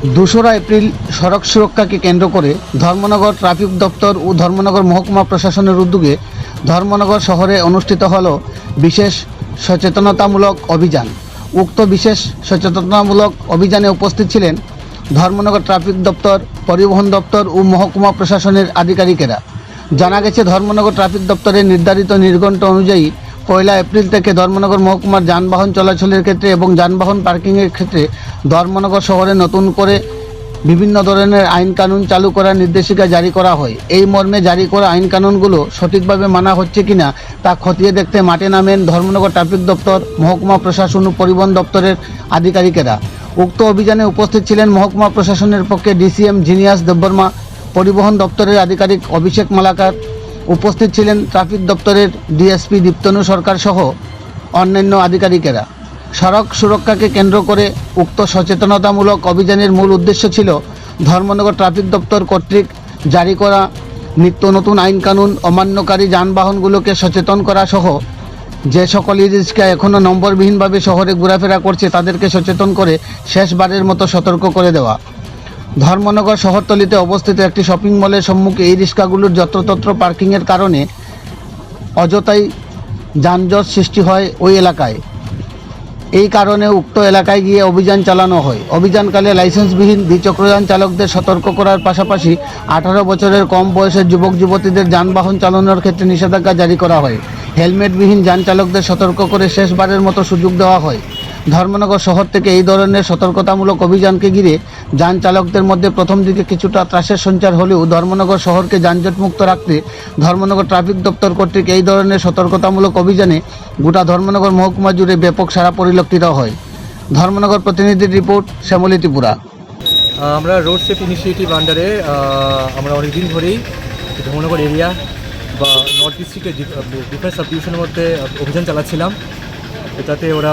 দোসরা এপ্রিল সড়ক সুরক্ষাকে কেন্দ্র করে ধর্মনগর ট্রাফিক দপ্তর ও ধর্মনগর মহকুমা প্রশাসনের উদ্যোগে ধর্মনগর শহরে অনুষ্ঠিত হল বিশেষ সচেতনতামূলক অভিযান। উক্ত বিশেষ সচেতনতামূলক অভিযানে উপস্থিত ছিলেন ধর্মনগর ট্রাফিক দপ্তর, পরিবহন দপ্তর ও মহকুমা প্রশাসনের আধিকারিকেরা। জানা গেছে, ধর্মনগর ট্রাফিক দপ্তরের নির্ধারিত নির্ঘণ্ট অনুযায়ী পয়লা এপ্রিল থেকে ধর্মনগর মহকুমার যানবাহন চলাচলের ক্ষেত্রে এবং যানবাহন পার্কিংয়ের ক্ষেত্রে ধর্মনগর শহরে নতুন করে বিভিন্ন ধরনের আইন কানুন চালু করার নির্দেশিকা জারি করা হয়। এই মর্মে জারি করা আইন কানুনগুলো সঠিকভাবে মানা হচ্ছে কিনা তা খতিয়ে দেখতে মাঠে নামেন ধর্মনগর ট্রাফিক দপ্তর, মহকুমা প্রশাসন ও পরিবহন দপ্তরের আধিকারিকেরা। উক্ত অভিযানে উপস্থিত ছিলেন মহকুমা প্রশাসনের পক্ষে ডিসিএম জিনিয়াস দেববর্মা, পরিবহন দপ্তরের আধিকারিক অভিষেক মালাকার উপস্থিত ছিলেন ট্রাফিক দপ্তরের ডিএসপি দীপ্তনু সরকার সহ অন্যান্য আধিকারিকেরা। সড়ক সুরক্ষাকে কেন্দ্র করে উক্ত সচেতনতামূলক অভিযানের মূল উদ্দেশ্য ছিল ধর্মনগর ট্রাফিক দপ্তর কর্তৃক জারি করা নিত্য নতুন আইন কানুন, অমান্যকারী যানবাহনগুলোকে সচেতন করা সহ যে সকল ই রিক্সা এখনও নম্বরবিহীনভাবে শহরে ঘোরাফেরা করছে তাদেরকে সচেতন করে শেষবারের মতো সতর্ক করে দেওয়া। ধর্মনগর শহরতলিতে অবস্থিত একটি শপিং মলের সম্মুখে এই রিক্সাগুলোর যত্রতত্র পার্কিংয়ের কারণে অযথাই যানজট সৃষ্টি হয় ওই এলাকায়। এই কারণে উক্ত এলাকায় গিয়ে অভিযান চালানো হয়। অভিযানকালে লাইসেন্সবিহীন দ্বিচক্রযান চালকদের সতর্ক করার পাশাপাশি আঠারো বছরের কম বয়সের যুবক যুবতীদের যানবাহন চালানোর ক্ষেত্রে নিষেধাজ্ঞা জারি করা হয়। হেলমেটবিহীন যান চালকদের সতর্ক করে শেষবারের মতো সুযোগ দেওয়া হয়। ধর্মনগর শহর থেকে এই ধরনের সতর্কতামূলক অভিযানকে ঘিরে যান চালকদের মধ্যে প্রথম দিকে কিছুটা ত্রাসের সঞ্চার হলেও ধর্মনগর শহরকে যানজটমুক্ত রাখতে ধর্মনগর ট্রাফিক দপ্তর কর্তৃক এই ধরনের সতর্কতামূলক অভিযানে গোটা ধর্মনগর মহকুমা জুড়ে ব্যাপক সারা পরিলক্ষিত হয়। ধর্মনগর প্রতিনিধির রিপোর্ট, শ্যামলী ত্রিপুরা। আমরা রোড সেফ ইনিশিয়েটিভ আন্ডারে আমরা অনেক দিন ধরেই ধর্মনগর এরিয়া বা নর্থ ডিস্ট্রিক্টের ডিফারেন্ট সাব ডিভিশনের মধ্যে অভিযান চালাচ্ছিলাম। এটাতে ওরা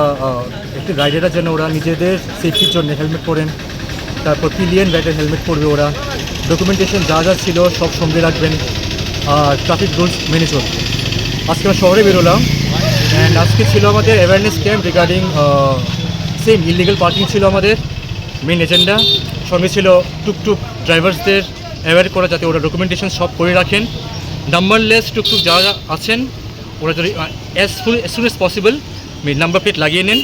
একটি রাইডাররা যেন ওরা নিজেদের সেফটির জন্য হেলমেট পরেন। তারপর পিলিয়ন রাইডার হেলমেট পরবে ওরা। ডকুমেন্টেশন যা যা ছিল সব সঙ্গে রাখবেন আর ট্রাফিক রুলস মেনে চলবে আজকে আমরা শহরে বেরোলাম। অ্যান্ড আজকে ছিল আমাদের awareness camp regarding same illegal parking ছিল আমাদের মেন এজেন্ডা সঙ্গে ছিল টুকটুক ড্রাইভার্সদের অ্যাওয়ার করা যাতে ওরা ডকুমেন্টেশন সব করে রাখেন। নাম্বারলেস টুকটুক যারা আছেন, ওরা যদি as soon as possible number plate লাগিয়ে নেন।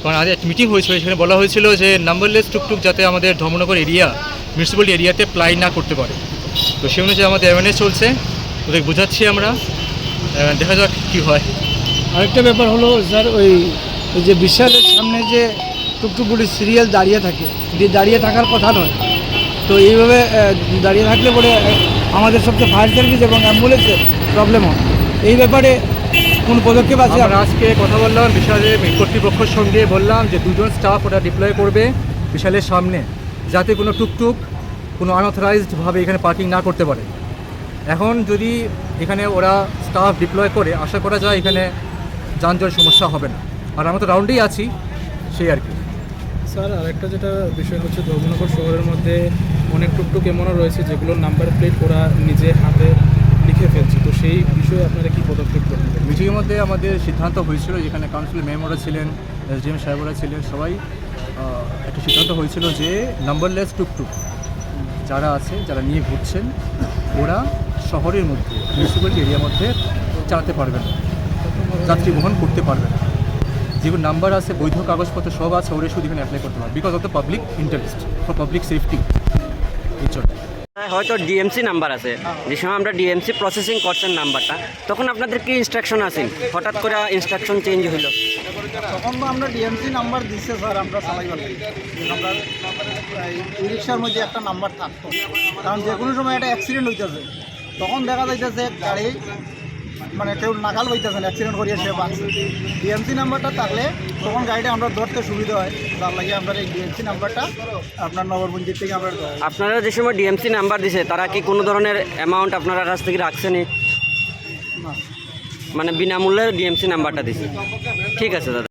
কারণ আজ একটা মিটিং হয়েছিল, সেখানে বলা হয়েছিল যে নাম্বারলেস টুকটুক যাতে আমাদের ধর্মনগর এরিয়া মিউনিসিপ্যালিটি এরিয়াতে প্লাই না করতে পারে। তো সেই অনুযায়ী আমাদের অ্যাওয়ারনেস চলছে। ওদের বোঝাচ্ছি আমরা। দেখা যাক কী হয়। আরেকটা ব্যাপার হলো স্যার ওই ওই যে বিশালের সামনে যে টুকটুকগুলি সিরিয়াল দাঁড়িয়ে থাকে এটি দাঁড়িয়ে থাকার কথা নয়। তো এইভাবে দাঁড়িয়ে থাকলে পরে আমাদের সবচেয়ে ফায়ার সার্ভিস এবং অ্যাম্বুলেন্সের প্রবলেম হয়। এই ব্যাপারে কোন পদক্ষেপ আছে? আমরা আজকে কথা বললাম বিশালের কর্তৃপক্ষের সঙ্গে বললাম যে দুজন স্টাফ ওরা ডিপ্লয় করবে বিশালের সামনে যাতে কোনো টুকটুক কোনো আনঅথরাইজডভাবে এখানে পার্কিং না করতে পারে। এখন যদি এখানে ওরা স্টাফ ডিপ্লয় করে আশা করা যায় এখানে যানজট সমস্যা হবে না। আর আমরা তো রাউন্ডেই আছি সেই আর কি। স্যার আরেকটা যেটা বিষয় হচ্ছে ধর্মনগর শহরের মধ্যে অনেক টুকটুক এমনও রয়েছে যেগুলোর নাম্বার প্লেট ওরা নিজে হাতে লিখে ফেলছে। সেই বিষয়ে আপনারা কি পদক্ষেপ করবেন মিটিংয়ের মধ্যে আমাদের সিদ্ধান্ত হয়েছিল, যেখানে কাউন্সিলর মেম্বাররা ছিলেন এসডিএম সাহেবরা ছিলেন, সবাই একটা সিদ্ধান্ত হয়েছিল যে নাম্বারলেস টুকটুক যারা আছে, যারা নিয়ে ঘুরছেন, ওরা শহরের মধ্যে মিউনিসিপ্যালিটি এরিয়ার মধ্যে চালাতে পারবে না, যাত্রী বহন করতে পারবে না। যেগুলো নাম্বার আছে, বৈধ কাগজপত্র সব আছে, ওরা শুধু এখানে অ্যাপ্লাই করতে পারবে because of the public interest for public safety জন্য হয়তো ডিএমসি নাম্বার আছে। যে সময় আমরা ডিএমসি প্রসেসিং করছেন নাম্বারটা তখন আপনাদের কি ইনস্ট্রাকশন আছে? হঠাৎ করে ইনস্ট্রাকশন চেঞ্জ হইল। তখন তো আমরা ডিএমসি নাম্বার দিচ্ছে স্যার, আমরা চালাইবার আমরা রিক্সার মধ্যে একটা নাম্বার থাকতো। কারণ যে কোনো সময় একটা অ্যাক্সিডেন্ট হইতেছে। তখন দেখা যাইতেছে গাড়ি মানে কেউ নাকাল বইতেছে না অ্যাক্সিডেন্ট করিয়েছে সে বাঁচছে। ডিএমসি নাম্বারটা থাকলে তখন গাড়িটা আমরা ধরতে সুবিধা হয়। তার লাগে আমরা এই ডিএমসি নাম্বারটা আপনার নগরপঞ্চায়েত থেকে আমরা আপনারা যে সময় ডিএমসি নাম্বার দিছে তারা কি কোনো ধরনের অ্যামাউন্ট আপনারা কাছ থেকে রাখছেনি না। মানে বিনামূল্যে ডিএমসি নাম্বারটা দিছে? ঠিক আছে দাদা।